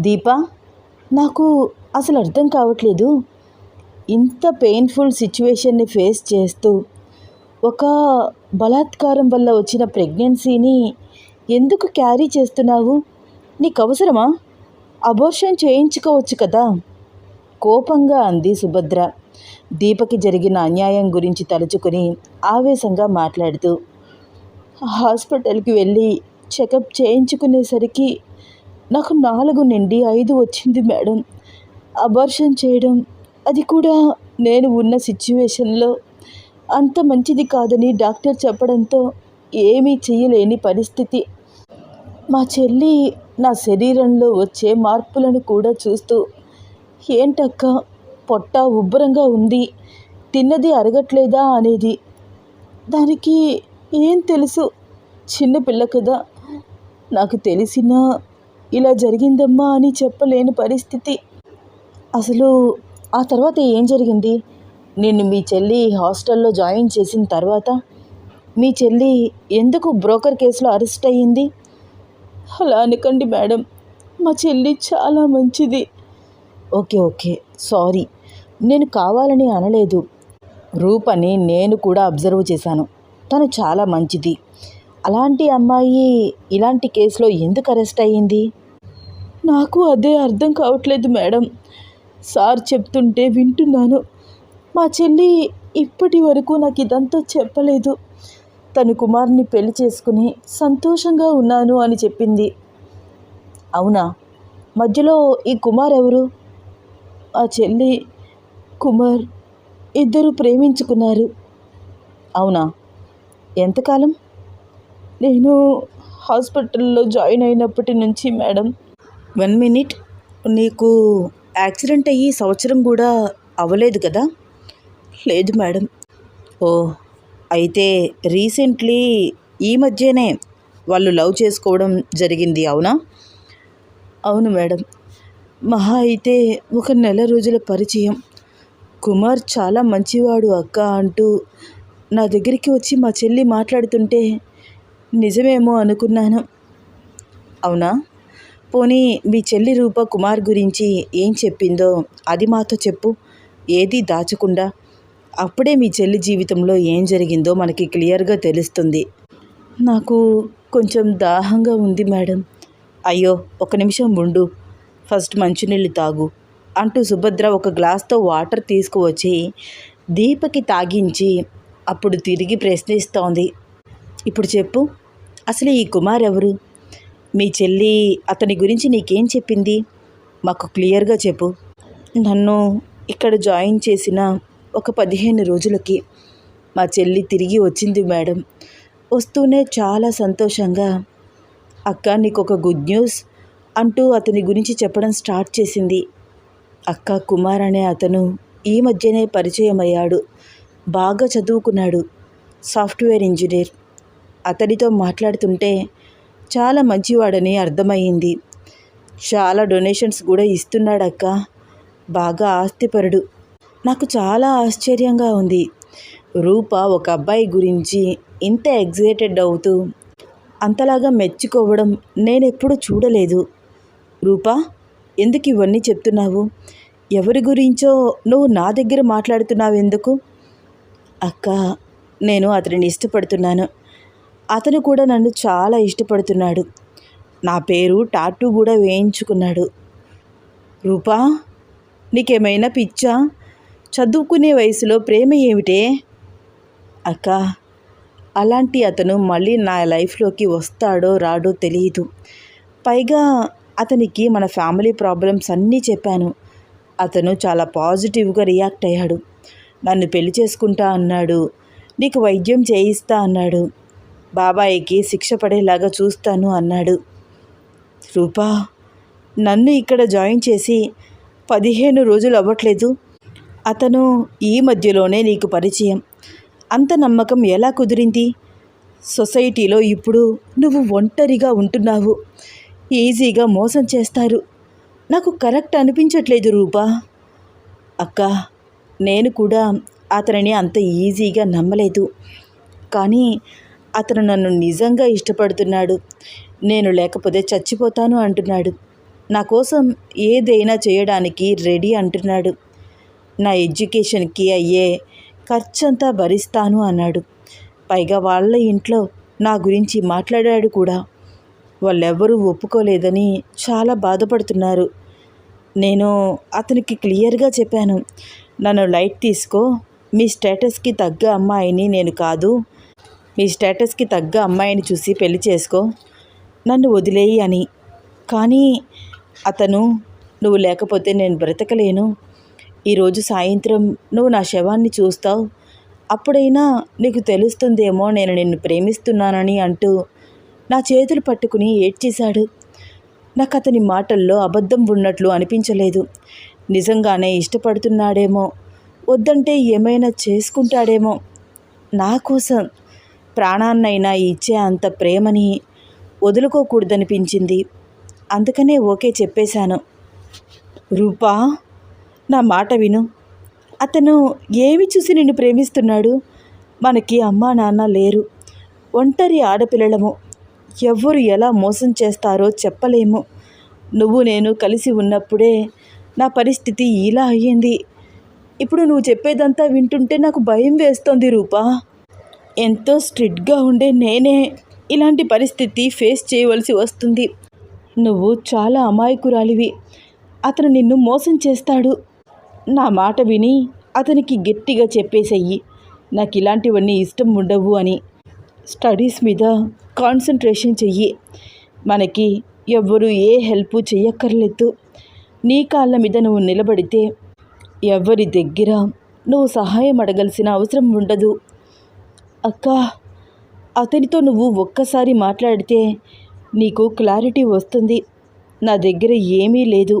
దీపా నాకు అసలు అర్థం కావట్లేదు. ఇంత పెయిన్ఫుల్ సిచ్యువేషన్ని ఫేస్ చేస్తూ ఒక బలాత్కారం వల్ల వచ్చిన ప్రెగ్నెన్సీని ఎందుకు క్యారీ చేస్తున్నావు? నీకు అవసరమా? అబోర్షన్ చేయించుకోవచ్చు కదా? కోపంగా అంది సుభద్ర. దీపకి జరిగిన అన్యాయం గురించి తలుచుకుని ఆవేశంగా మాట్లాడుతూ హాస్పిటల్కి వెళ్ళి చెకప్ చేయించుకునేసరికి నాకు నాలుగు నుండి ఐదు వచ్చింది మేడం. అబార్షన్ చేయడం అది కూడా నేను ఉన్న సిచ్యువేషన్లో. అంత మంచిది కాదని డాక్టర్ చెప్పడంతో ఏమీ చేయలేని పరిస్థితి. మా చెల్లి నా శరీరంలో వచ్చే మార్పులను కూడా చూస్తూ ఏంటక్క పొట్ట ఉబ్బరంగా ఉంది తిన్నది అరగట్లేదా? అనేది. దానికి ఏం తెలుసు? చిన్నపిల్ల కదా. నాకు తెలిసినా ఇలా జరిగిందమ్మా అని చెప్పలేని పరిస్థితి. అసలు ఆ తర్వాత ఏం జరిగింది? నిన్ను మీ చెల్లి హాస్టల్లో జాయిన్ చేసిన తర్వాత మీ చెల్లి ఎందుకు బ్రోకర్ కేసులో అరెస్ట్ అయ్యింది? అలా అనకండి మేడం. మా చెల్లి చాలా మంచిది. Okay okay. సారీ. నేను కావాలని అనలేదు. రూపని నేను కూడా అబ్జర్వ్ చేశాను. తను చాలా మంచిది. అలాంటి అమ్మాయి ఇలాంటి కేసులో ఎందుకు అరెస్ట్ అయ్యింది? నాకు అదే అర్థం కావట్లేదు మేడం. సార్ చెప్తుంటే వింటున్నాను. మా చెల్లి ఇప్పటి వరకు నాకు ఇదంతా చెప్పలేదు. తన కుమార్ని పెళ్ళి చేసుకుని సంతోషంగా ఉన్నాను అని చెప్పింది. అవునా? మధ్యలో ఈ కుమార్ ఎవరు? ఆ చెల్లి కుమార్ ఇద్దరు ప్రేమించుకున్నారు. అవునా? ఎంతకాలం? నేను హాస్పిటల్లో జాయిన్ అయినప్పటి నుంచి మేడం వన్ మినిట్. నీకు యాక్సిడెంట్ అయ్యి సంవత్సరం కూడా అవ్వలేదు కదా? లేదు మేడం. ఓ అయితే రీసెంట్లీ ఈ మధ్యనే వాళ్ళు లవ్ చేసుకోవడం జరిగింది అవునా? అవును మేడం. మహా అయితే ఒక నెల రోజుల పరిచయం. కుమార్ చాలా మంచివాడు అక్క అంటూ నా దగ్గరికి వచ్చి మా చెల్లి మాట్లాడుతుంటే నిజమేమో అనుకున్నాను. అవునా? పోనీ మీ చెల్లి రూప కుమార్ గురించి ఏం చెప్పిందో అది మాతో చెప్పు. ఏది దాచకుండా. అప్పుడే మీ చెల్లి జీవితంలో ఏం జరిగిందో మనకి క్లియర్గా తెలుస్తుంది. నాకు కొంచెం దాహంగా ఉంది మేడం. అయ్యో ఒక నిమిషం ఉండు. ఫస్ట్ మంచినీళ్ళు తాగు అంటూ సుభద్ర ఒక గ్లాస్తో వాటర్ తీసుకువచ్చి దీపకి తాగించి అప్పుడు తిరిగి ప్రశ్నిస్తోంది. ఇప్పుడు చెప్పు అసలు ఈ కుమార్ ఎవరు? మీ చెల్లి అతని గురించి నీకేం చెప్పింది? మాకు క్లియర్గా చెప్పు. నన్ను ఇక్కడ జాయిన్ చేసిన ఒక పదిహేను రోజులకి మా చెల్లి తిరిగి వచ్చింది మేడం. వస్తూనే చాలా సంతోషంగా అక్క నీకు ఒక గుడ్ న్యూస్ అంటూ అతని గురించి చెప్పడం స్టార్ట్ చేసింది. అక్క కుమార్ అనే అతను ఈ మధ్యనే పరిచయం అయ్యాడు బాగా చదువుకున్నాడు. Software engineer. అతడితో మాట్లాడుతుంటే చాలా మంచివాడని అర్థమయ్యింది. చాలా డొనేషన్స్ కూడా ఇస్తున్నాడక్క. బాగా ఆస్తిపరుడు. నాకు చాలా ఆశ్చర్యంగా ఉంది. రూప ఒక అబ్బాయి గురించి ఇంత ఎగ్జైటెడ్ అవుతూ అంతలాగా మెచ్చుకోవడం నేనెప్పుడు చూడలేదు. రూపా ఎందుకు ఇవన్నీ చెప్తున్నావు? ఎవరి గురించో నువ్వు నా దగ్గర మాట్లాడుతున్నావు ఎందుకు అక్క నేను అతనిని ఇష్టపడుతున్నాను. అతను కూడా నన్ను చాలా ఇష్టపడుతున్నాడు. నా పేరు టాటూ కూడా వేయించుకున్నాడు. రూపా నీకేమైనా పిచ్చా? చదువుకునే వయసులో ప్రేమ ఏమిటే? అక్క అలాంటి అతను మళ్ళీ నా లైఫ్లోకి వస్తాడో రాడో తెలియదు పైగా అతనికి మన ఫ్యామిలీ ప్రాబ్లమ్స్ అన్నీ చెప్పాను. అతను చాలా పాజిటివ్గా రియాక్ట్ అయ్యాడు. నన్ను పెళ్ళి చేసుకుంటా అన్నాడు. నీకు వైద్యం చేయిస్తా అన్నాడు. బాబాయికి శిక్ష పడేలాగా చూస్తాను అన్నాడు. రూపా నన్ను ఇక్కడ జాయిన్ చేసి పదిహేను రోజులు అవ్వట్లేదు. అతను ఈ మధ్యలోనే నీకు పరిచయం. అంత నమ్మకం ఎలా కుదిరింది? సొసైటీలో ఇప్పుడు నువ్వు ఒంటరిగా ఉంటున్నావు. ఈజీగా మోసం చేస్తారు. నాకు కరెక్ట్ అనిపించట్లేదు రూపా. అక్క నేను కూడా అతనిని అంత ఈజీగా నమ్మలేదు. కానీ అతను నన్ను నిజంగా ఇష్టపడుతున్నాడు. నేను లేకపోతే చచ్చిపోతాను అంటున్నాడు. నా కోసం ఏదైనా చేయడానికి రెడీ అంటున్నాడు. నా ఎడ్యుకేషన్కి అయ్యే ఖర్చంతా భరిస్తాను అన్నాడు. పైగా వాళ్ళ ఇంట్లో నా గురించి మాట్లాడాడు కూడా. వాళ్ళెవ్వరూ ఒప్పుకోలేదని చాలా బాధపడుతున్నారు. నేను అతనికి క్లియర్గా చెప్పాను. నన్ను లైట్ తీసుకో. మీ స్టేటస్కి తగ్గ అమ్మాయిని నేను కాదు. మీ స్టేటస్కి తగ్గ అమ్మాయిని చూసి పెళ్ళి చేసుకో. నన్ను వదిలేయి అని. కానీ అతను నువ్వు లేకపోతే నేను బ్రతకలేను. ఈరోజు సాయంత్రం నువ్వు నా శవాన్ని చూస్తావు. అప్పుడైనా నీకు తెలుస్తుందేమో నేను నిన్ను ప్రేమిస్తున్నానని అంటూ నా చేతులు పట్టుకుని ఏడ్చేశాడు. నాకు అతని మాటల్లో అబద్ధం ఉన్నట్లు అనిపించలేదు. నిజంగానే ఇష్టపడుతున్నాడేమో. వద్దంటే ఏమైనా చేసుకుంటాడేమో. నా కోసం ప్రాణాన్నైనా ఇచ్చే అంత ప్రేమని వదులుకోకూడదనిపించింది. అందుకనే ఓకే చెప్పేశాను. రూపా నా మాట విను. అతను ఏమి చూసి నిన్ను ప్రేమిస్తున్నాడు? మనకి అమ్మా నాన్న లేరు. ఒంటరి ఆడపిల్లలము. ఎవ్వరు ఎలా మోసం చేస్తారో చెప్పలేము. నువ్వు నేను కలిసి ఉన్నప్పుడే నా పరిస్థితి ఇలా అయ్యింది. ఇప్పుడు నువ్వు చెప్పేదంతా వింటుంటే నాకు భయం వేస్తోంది రూపా. ఎంతో స్ట్రిక్ట్గా ఉండే నేనే ఇలాంటి పరిస్థితి ఫేస్ చేయవలసి వస్తుంది. నువ్వు చాలా అమాయకురాలివి. అతను నిన్ను మోసం చేస్తాడు. నా మాట విని అతనికి గట్టిగా చెప్పేసెయ్యి నాకు ఇలాంటివన్నీ ఇష్టం ఉండవు అని. స్టడీస్ మీద కాన్సన్ట్రేషన్ చెయ్యి. మనకి ఎవ్వరూ ఏ హెల్ప్ చెయ్యక్కర్లేదు. నీ కాళ్ళ మీద నువ్వు నిలబడితే ఎవరి దగ్గర నువ్వు సహాయం అడగాల్సిన అవసరం ఉండదు. అక్క అతనితో నువ్వు ఒక్కసారి మాట్లాడితే నీకు క్లారిటీ వస్తుంది. నా దగ్గర ఏమీ లేదు.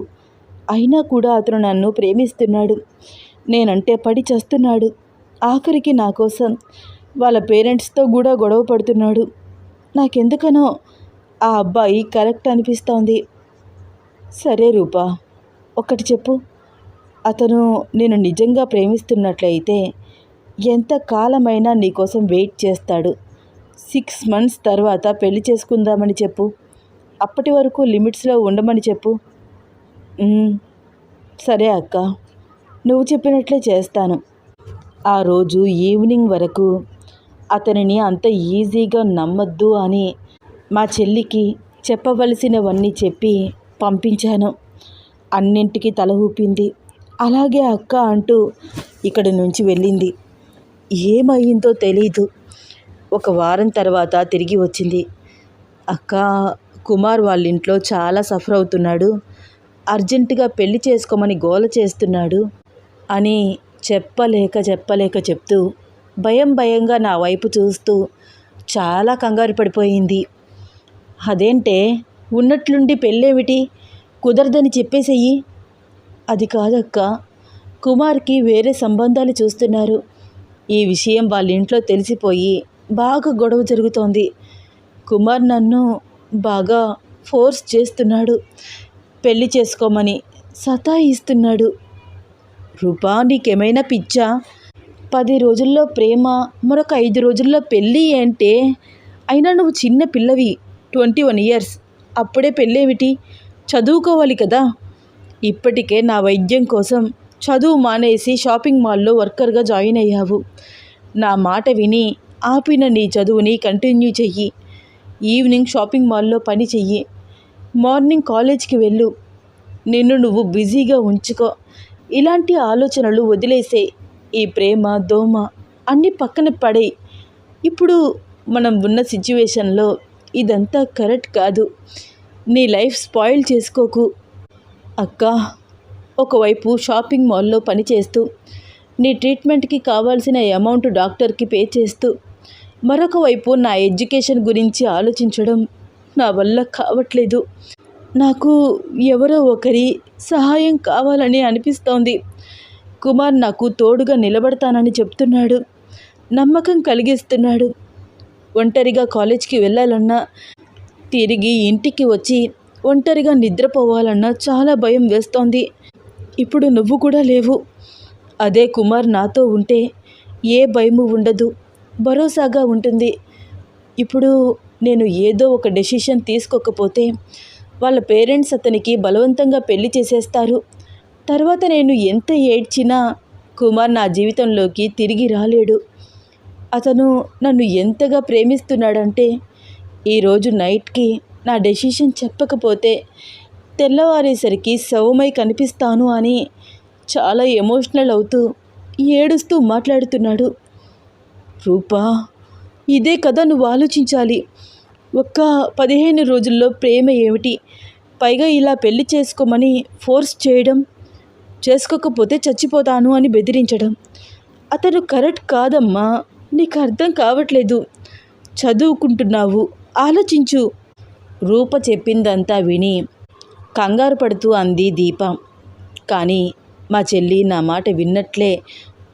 అయినా కూడా అతను నన్ను ప్రేమిస్తున్నాడు. నేనంటే పడి చేస్తున్నాడు. ఆఖరికి నా కోసం వాళ్ళ పేరెంట్స్తో కూడా గొడవ పడుతున్నాడు. నాకెందుకనో ఆ అబ్బాయి కరెక్ట్ అనిపిస్తోంది. సరే రూపా ఒకటి చెప్పు. అతను నేను నిజంగా ప్రేమిస్తున్నట్లయితే ఎంత కాలమైనా నీకోసం వెయిట్ చేస్తాడు. సిక్స్ మంత్స్ తర్వాత పెళ్ళి చేసుకుందామని చెప్పు. అప్పటి వరకు లిమిట్స్లో ఉండమని చెప్పు. సరే అక్క. నువ్వు చెప్పినట్లే చేస్తాను. ఆ రోజు ఈవినింగ్ వరకు అతనిని అంత ఈజీగా నమ్మద్దు అని మా చెల్లికి చెప్పవలసినవన్నీ చెప్పి పంపించాను. అన్నింటికి తల ఊపింది. అలాగే అక్క అంటూ ఇక్కడి నుంచి వెళ్ళింది. ఏమయ్యిందో తెలీదు. ఒక వారం తర్వాత తిరిగి వచ్చింది. అక్క కుమార్ వాళ్ళ ఇంట్లో చాలా సఫర్ అవుతున్నాడు. అర్జెంటుగా పెళ్ళి చేసుకోమని గోల చేస్తున్నాడు అని చెప్పలేక చెప్పలేక చెప్తూ భయం భయంగా నా వైపు చూస్తూ చాలా కంగారు పడిపోయింది. అదేంటే ఉన్నట్లుండి పెళ్ళేమిటి? కుదరదని చెప్పేసేయి. అది కాదక్క. కుమార్కి వేరే సంబంధాలు చూస్తున్నారు. ఈ విషయం వాళ్ళ ఇంట్లో తెలిసిపోయి బాగా గొడవ జరుగుతోంది. కుమార్ నన్ను బాగా ఫోర్స్ చేస్తున్నాడు. పెళ్ళి చేసుకోమని సతాయిస్తున్నాడు. రూపా నీకేమైనా పిచ్చా? పది రోజుల్లో ప్రేమ మరొక ఐదు రోజుల్లో పెళ్ళి అంటే అయినా నువ్వు చిన్న పిల్లవి ట్వంటీ వన్ ఇయర్స్. అప్పుడే పెళ్ళేమిటి? చదువుకోవాలి కదా. ఇప్పటికే నా వైద్యం కోసం చదువు మానేసి షాపింగ్ మాల్లో వర్కర్గా జాయిన్ అయ్యావు. నా మాట విని ఆపిన నీ చదువుని కంటిన్యూ చెయ్యి. ఈవినింగ్ షాపింగ్ మాల్లో పని చెయ్యి. మార్నింగ్ కాలేజ్కి వెళ్ళు. నిన్ను నువ్వు బిజీగా ఉంచుకో. ఇలాంటి ఆలోచనలు వదిలేసే ఈ ప్రేమ దోమ అన్నీ పక్కన పడేయి. ఇప్పుడు మనం ఉన్న సిచ్యువేషన్లో ఇదంతా కరెక్ట్ కాదు. నీ లైఫ్ స్పాయిల్ చేసుకోకు. అక్కా ఒకవైపు షాపింగ్ మాల్లో పనిచేస్తూ నీ ట్రీట్మెంట్కి కావాల్సిన అమౌంట్ డాక్టర్కి పే చేస్తూ మరొక వైపు నా ఎడ్యుకేషన్ గురించి ఆలోచించడం నా వల్ల కావట్లేదు. నాకు ఎవరో ఒకరి సహాయం కావాలని అనిపిస్తోంది. కుమార్ నాకు తోడుగా నిలబడతానని చెప్తున్నాడు. నమ్మకం కలిగిస్తున్నాడు. ఒంటరిగా కాలేజ్కి వెళ్ళాలన్నా తిరిగి ఇంటికి వచ్చి ఒంటరిగా నిద్రపోవాలన్నా చాలా భయం వేస్తోంది. ఇప్పుడు నువ్వు కూడా లేవు. అదే కుమార్ నాతో ఉంటే ఏ భయము ఉండదు. భరోసాగా ఉంటుంది. ఇప్పుడు నేను ఏదో ఒక డెసిషన్ తీసుకోకపోతే వాళ్ళ పేరెంట్స్ అతనికి బలవంతంగా పెళ్ళి చేసేస్తారు. తర్వాత నేను ఎంత ఏడ్చినా కుమార్ నా జీవితంలోకి తిరిగి రాలేడు. అతను నన్ను ఎంతగా ప్రేమిస్తున్నాడంటే ఈరోజు నైట్కి నా డెసిషన్ చెప్పకపోతే తెల్లవారేసరికి శవమై కనిపిస్తాను అని చాలా ఎమోషనల్ అవుతూ ఏడుస్తూ మాట్లాడుతున్నాడు. రూపా ఇదే కదా నువ్వు ఆలోచించాలి. ఒక్క పదిహేను రోజుల్లో ప్రేమ ఏమిటి? పైగా ఇలా పెళ్ళి చేసుకోమని ఫోర్స్ చేయడం చేసుకోకపోతే చచ్చిపోతాను అని బెదిరించడం. అతను కరెక్ట్ కాదమ్మా నీకు అర్థం కావట్లేదు. చదువుకుంటున్నావు ఆలోచించు. రూప చెప్పిందంతా విని కంగారు పడుతూ అంది దీప. కానీ మా చెల్లి నా మాట విన్నట్లే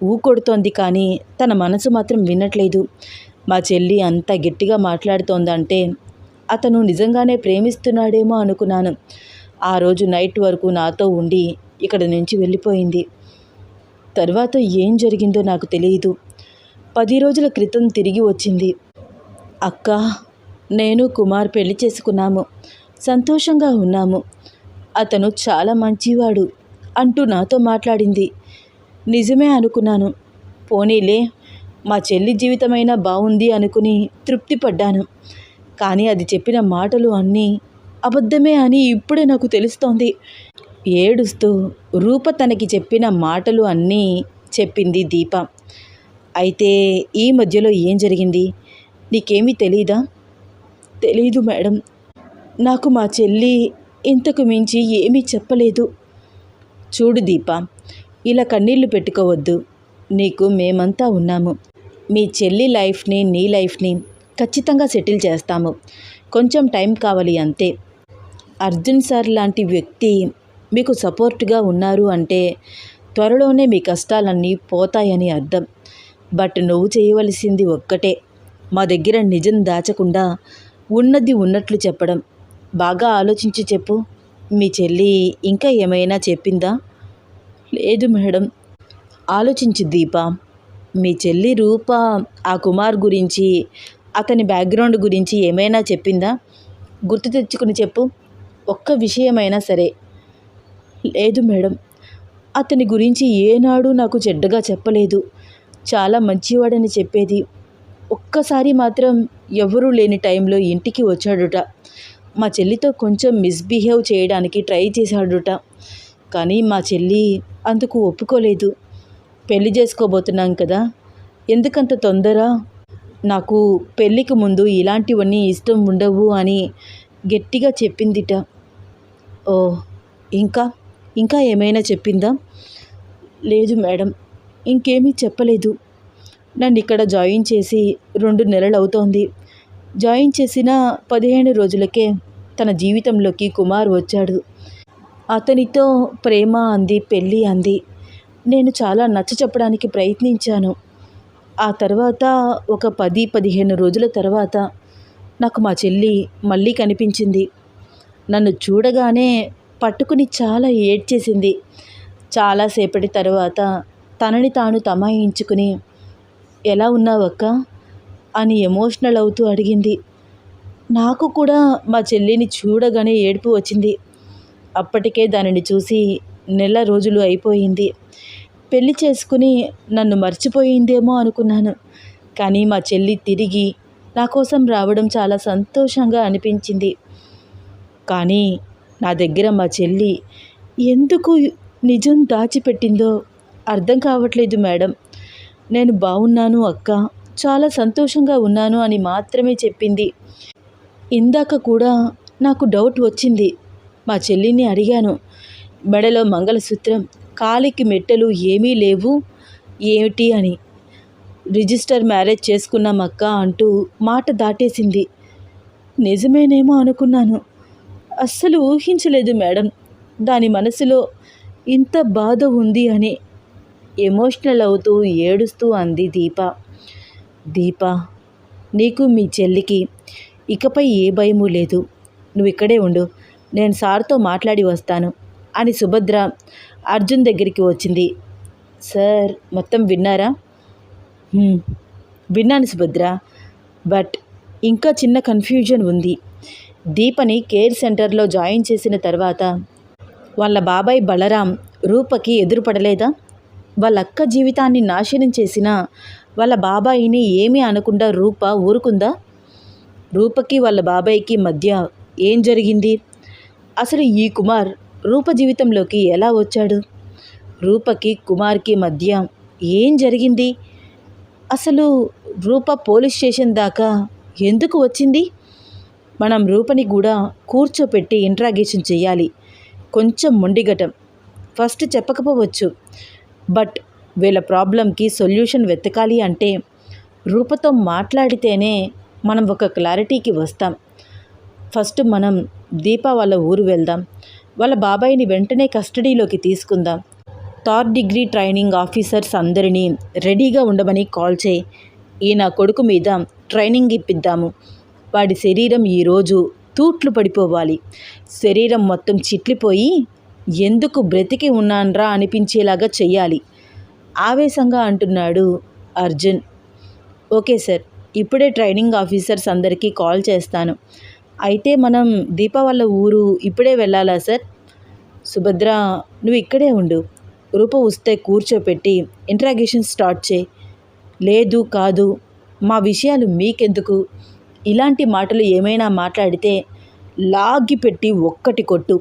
ఊకొడుతోంది కానీ తన మనసు మాత్రం వినట్లేదు. మా చెల్లి అంత గట్టిగా మాట్లాడుతోందంటే అతను నిజంగానే ప్రేమిస్తున్నాడేమో అనుకున్నాను. ఆ రోజు నైట్ వరకు నాతో ఉండి ఇక్కడ నుంచి వెళ్ళిపోయింది. తర్వాత ఏం జరిగిందో నాకు తెలియదు. పది రోజుల క్రితం తిరిగి వచ్చింది. అక్క నేను కుమార్ పెళ్ళి చేసుకున్నాము. సంతోషంగా ఉన్నాము. అతను చాలా మంచివాడు అంటూ నాతో మాట్లాడింది. నిజమే అనుకున్నాను. పోనీలే మా చెల్లి జీవితమైనా బాగుంది అనుకుని తృప్తి పడ్డాను కానీ అది చెప్పిన మాటలు అన్నీ అబద్ధమే అని ఇప్పుడే నాకు తెలుస్తోంది. ఏడుస్తూ రూప తనకి చెప్పిన మాటలు అన్నీ చెప్పింది దీప. అయితే ఈ మధ్యలో ఏం జరిగింది? నీకేమీ తెలీదా? తెలీదు మేడం. నాకు మా చెల్లి ఇంతకు మించి ఏమీ చెప్పలేదు. చూడు దీప ఇలా కన్నీళ్ళు పెట్టుకోవద్దు. నీకు మేమంతా ఉన్నాము. మీ చెల్లి లైఫ్ని నీ లైఫ్ని ఖచ్చితంగా సెటిల్ చేస్తాము. కొంచెం టైం కావాలి అంతే. అర్జున్ సార్ లాంటి వ్యక్తి మీకు సపోర్ట్గా ఉన్నారు అంటే త్వరలోనే మీ కష్టాలన్నీ పోతాయని అర్థం. బట్ నువ్వు చేయవలసింది ఒక్కటే. మా దగ్గర నిజం దాచకుండా ఉన్నది ఉన్నట్లు చెప్పడం. బాగా ఆలోచించి చెప్పు. మీ చెల్లి ఇంకా ఏమైనా చెప్పిందా? లేదు మేడం. ఆలోచించు దీప. మీ చెల్లి రూప ఆ కుమార్ గురించి అతని బ్యాక్గ్రౌండ్ గురించి ఏమైనా చెప్పిందా? గుర్తు తెచ్చుకుని చెప్పు. ఒక్క విషయమైనా సరే. లేదు మేడం. అతని గురించి ఏనాడు నాకు చెడ్డగా చెప్పలేదు. చాలా మంచివాడని చెప్పేది. ఒక్కసారి మాత్రం ఎవరూ లేని టైంలో ఇంటికి వచ్చాడుట మా చెల్లితో కొంచెం మిస్బిహేవ్ చేయడానికి ట్రై చేశాడుట. కానీ మా చెల్లి అందుకు ఒప్పుకోలేదు. పెళ్ళి చేసుకోబోతున్నాం కదా. ఎందుకంత తొందర? నాకు పెళ్ళికి ముందు ఇలాంటివన్నీ ఇష్టం ఉండవు అని గట్టిగా చెప్పిందిట. ఓ ఇంకా? ఇంకా ఏమైనా చెప్పిందా? లేదు మేడం ఇంకేమీ చెప్పలేదు. నన్ను ఇక్కడ జాయిన్ చేసి రెండు నెలలు అవుతోంది జాయిన్ చేసిన పదిహేను రోజులకే తన జీవితంలోకి కుమార్ వచ్చాడు. అతనితో ప్రేమ అంది పెళ్ళి అంది. నేను చాలా నచ్చ చెప్పడానికి ప్రయత్నించాను. ఆ తర్వాత ఒక పది పదిహేను రోజుల తర్వాత నాకు మా చెల్లి మళ్ళీ కనిపించింది. నన్ను చూడగానే పట్టుకుని చాలా ఏడ్చేసింది. చాలాసేపటి తర్వాత తనని తాను తమాయించుకుని ఎలా ఉన్నావక్క అని ఎమోషనల్ అవుతూ అడిగింది. నాకు కూడా మా చెల్లిని చూడగానే ఏడుపు వచ్చింది. అప్పటికే దానిని చూసి నెల రోజులు అయిపోయింది. పెళ్ళి చేసుకుని నన్ను మర్చిపోయిందేమో అనుకున్నాను. కానీ మా చెల్లి తిరిగి నా కోసం రావడం చాలా సంతోషంగా అనిపించింది. కానీ నా దగ్గర మా చెల్లి ఎందుకు నిజం దాచిపెట్టిందో అర్థం కావట్లేదు మేడం. నేను బాగున్నాను అక్క. చాలా సంతోషంగా ఉన్నాను అని మాత్రమే చెప్పింది. ఇందాక కూడా నాకు డౌట్ వచ్చింది. మా చెల్లిని అడిగాను. మెడలో మంగళసూత్రం కాలికి మెట్టెలు ఏమీ లేవు. ఏమిటి అని. రిజిస్టర్ మ్యారేజ్ చేసుకున్నాం అక్క అంటూ మాట దాటేసింది. నిజమేనేమో అనుకున్నాను. అస్సలు ఊహించలేదు మేడం. దాని మనసులో ఇంత బాధ ఉంది అని. ఎమోషనల్ అవుతూ ఏడుస్తూ అంది దీప. దీప నీకు మీ చెల్లికి ఇకపై ఏ భయము లేదు. నువ్వు ఇక్కడే ఉండు. నేను సార్తో మాట్లాడి వస్తాను అని సుభద్ర అర్జున్ దగ్గరికి వచ్చింది. సార్ మొత్తం విన్నారా? విన్నాను సుభద్ర. బట్ ఇంకా చిన్న కన్ఫ్యూజన్ ఉంది. దీపని కేర్ సెంటర్లో జాయిన్ చేసిన తర్వాత వాళ్ళ బాబాయ్ బలరాం రూపకి ఎదురుపడలేదా? వాళ్ళ అక్క జీవితాన్ని నాశనం చేసిన వాళ్ళ బాబాయిని ఏమీ అనకుండా రూప ఊరుకుందా? రూపకి వాళ్ళ బాబాయ్కి మధ్య ఏం జరిగింది? అసలు ఈ కుమార్ రూప జీవితంలోకి ఎలా వచ్చాడు? రూపకి కుమార్కి మధ్య ఏం జరిగింది? అసలు రూప పోలీస్ స్టేషన్ దాకా ఎందుకు వచ్చింది? మనం రూపని కూడా కూర్చోపెట్టి ఇంట్రాగేషన్ చేయాలి. కొంచెం మొండిగటం ఫస్ట్ చెప్పకపోవచ్చు. బట్ వీళ్ళ ప్రాబ్లంకి సొల్యూషన్ వెతకాలి అంటే రూపతో మాట్లాడితేనే మనం ఒక క్లారిటీకి వస్తాం. ఫస్ట్ మనం దీప వాళ్ళ ఊరు వెళ్దాం. వాళ్ళ బాబాయిని వెంటనే కస్టడీలోకి తీసుకుందాం. థర్డ్ డిగ్రీ ట్రైనింగ్ ఆఫీసర్స్ అందరినీ రెడీగా ఉండమని కాల్ చేయి. ఈ నా కొడుకు మీద ట్రైనింగ్ ఇప్పిద్దాము. వాడి శరీరం ఈరోజు తూట్లు పడిపోవాలి. శరీరం మొత్తం చిట్లిపోయి ఎందుకు బ్రతికి ఉన్నాన్రా అనిపించేలాగా చెయ్యాలి. ఆవేశంగా అంటున్నాడు అర్జున్. ఓకే సార్ ఇప్పుడే ట్రైనింగ్ ఆఫీసర్స్ అందరికీ కాల్ చేస్తాను. అయితే మనం దీప వాళ్ళ ఊరు ఇప్పుడే వెళ్ళాలా సార్? సుభద్ర నువ్వు ఇక్కడే ఉండు. రూప వస్తే కూర్చోపెట్టి ఇంట్రాగేషన్ స్టార్ట్ చేయి. లేదు కాదు మా విషయాలు మీకెందుకు? ఇలాంటి మాటలు ఏమైనా మాట్లాడితే లాగి పెట్టి ఒక్కటి కొట్టు.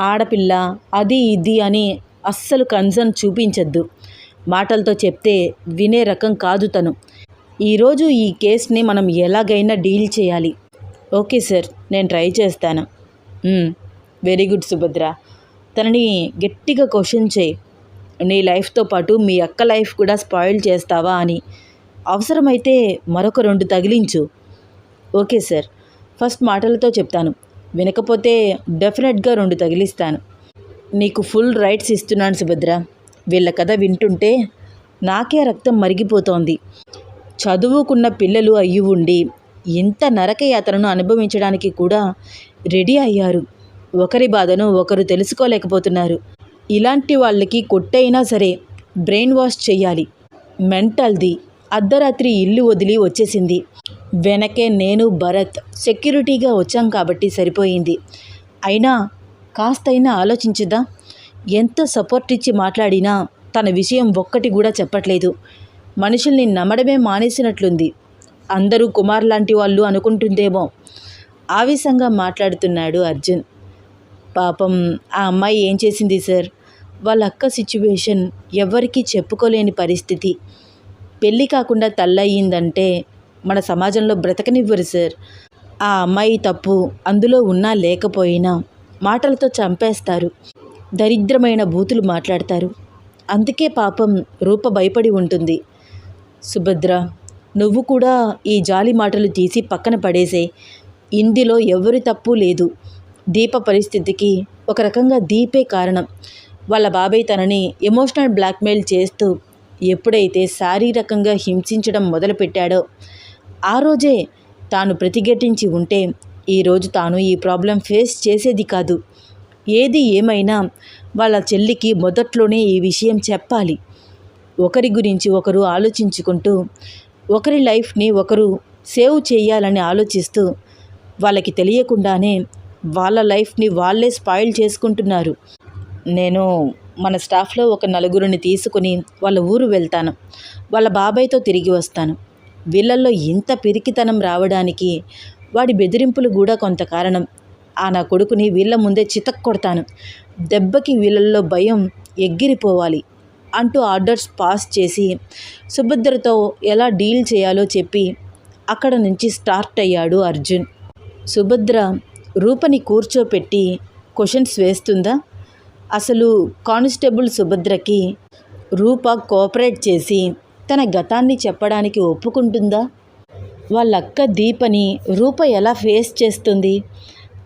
ఆడపిల్ల అది ఇది అని అస్సలు కన్సర్న్ చూపించద్దు. మాటలతో చెప్తే వినే రకం కాదు తను. ఈరోజు ఈ కేస్ని మనం ఎలాగైనా డీల్ చేయాలి. ఓకే సార్ నేను ట్రై చేస్తాను. Very good Subhadra. తనని గట్టిగా క్వశ్చన్ చేయి. నీ లైఫ్తో పాటు మీ అక్క లైఫ్ కూడా స్పాయిల్ చేస్తావా అని. అవసరమైతే మరొక రెండు తగిలించు. ఓకే సార్ ఫస్ట్ మాటలతో చెప్తాను. వినకపోతే డెఫినెట్గా రెండు తగిలిస్తాను. నీకు ఫుల్ రైట్స్ ఇస్తున్నాను సుభద్ర. వీళ్ళ కథ వింటుంటే నాకే రక్తం మరిగిపోతోంది. చదువుకున్న పిల్లలు అయ్యి ఉండి ఇంత నరకయాత్రను అనుభవించడానికి కూడా రెడీ అయ్యారు. ఒకరి బాధను ఒకరు తెలుసుకోలేకపోతున్నారు. ఇలాంటి వాళ్ళకి కొట్టైనా సరే బ్రెయిన్ వాష్ చేయాలి మెంటల్ది అర్ధరాత్రి ఇల్లు వదిలి వచ్చేసింది. వెనకే నేను భరత్ సెక్యూరిటీగా వచ్చాం కాబట్టి సరిపోయింది. అయినా కాస్తైనా ఆలోచించుదా? ఎంత సపోర్ట్ ఇచ్చి మాట్లాడినా తన విషయం ఒక్కటి కూడా చెప్పట్లేదు. మనుషుల్ని నమ్మడమే మానేసినట్లుంది. అందరూ కుమార్ లాంటి వాళ్ళు అనుకుంటుందేమో. ఆవేశంగా మాట్లాడుతున్నాడు అర్జున్. పాపం ఆ అమ్మాయి ఏం చేసింది సార్? వాళ్ళ అక్క సిచ్యువేషన్ ఎవ్వరికీ చెప్పుకోలేని పరిస్థితి. పెళ్ళి కాకుండా తల్లయ్యిందంటే మన సమాజంలో బ్రతకనివ్వరు సార్. ఆ అమ్మాయి తప్పు అందులో ఉన్నా లేకపోయినా మాటలతో చంపేస్తారు. దరిద్రమైన బూతులు మాట్లాడతారు. అందుకే పాపం రూప భయపడి ఉంటుంది. సుభద్ర నువ్వు కూడా ఈ జాలి మాటలు తీసి పక్కన పడేసే. ఇందులో ఎవరి తప్పు లేదు. దీప పరిస్థితికి ఒక రకంగా దీపే కారణం. వాళ్ళ బాబాయ్ తనని ఎమోషనల్ బ్లాక్మెయిల్ చేస్తూ ఎప్పుడైతే శారీరకంగా హింసించడం మొదలుపెట్టాడో ఆ రోజే తాను ప్రతిఘటించి ఉంటే ఈరోజు తాను ఈ ప్రాబ్లం ఫేస్ చేసేది కాదు. ఏది ఏమైనా వాళ్ళ చెల్లికి మొదట్లోనే ఈ విషయం చెప్పాలి. ఒకరి గురించి ఒకరు ఆలోచించుకుంటూ ఒకరి లైఫ్ని ఒకరు సేవ్ చేయాలని ఆలోచిస్తూ వాళ్ళకి తెలియకుండానే వాళ్ళ లైఫ్ని వాళ్ళే స్పాయిల్ చేసుకుంటున్నారు. నేను మన స్టాఫ్లో ఒక నలుగురిని తీసుకుని వాళ్ళ ఊరు వెళ్తాను. వాళ్ళ బాబాయ్తో తిరిగి వస్తాను. వీళ్ళల్లో ఇంత పిరికితనం రావడానికి వాడి బెదిరింపులు కూడా కొంత కారణం. ఆ నా కొడుకుని వీళ్ళ ముందే చితక్ కొడతాను దెబ్బకి వీళ్ళల్లో భయం ఎగిరిపోవాలి అంటూ ఆర్డర్స్ పాస్ చేసి సుభద్రతో ఎలా డీల్ చేయాలో చెప్పి అక్కడ నుంచి స్టార్ట్ అయ్యాడు అర్జున్. సుభద్ర రూపని కూర్చోపెట్టి క్వశ్చన్స్ వేస్తుందా? అసలు కానిస్టేబుల్ సుభద్రకి రూప కోఆపరేట్ చేసి తన గతాన్ని చెప్పడానికి ఒప్పుకుంటుందా? వాళ్ళక్క దీపని రూప ఎలా ఫేస్ చేస్తుంది?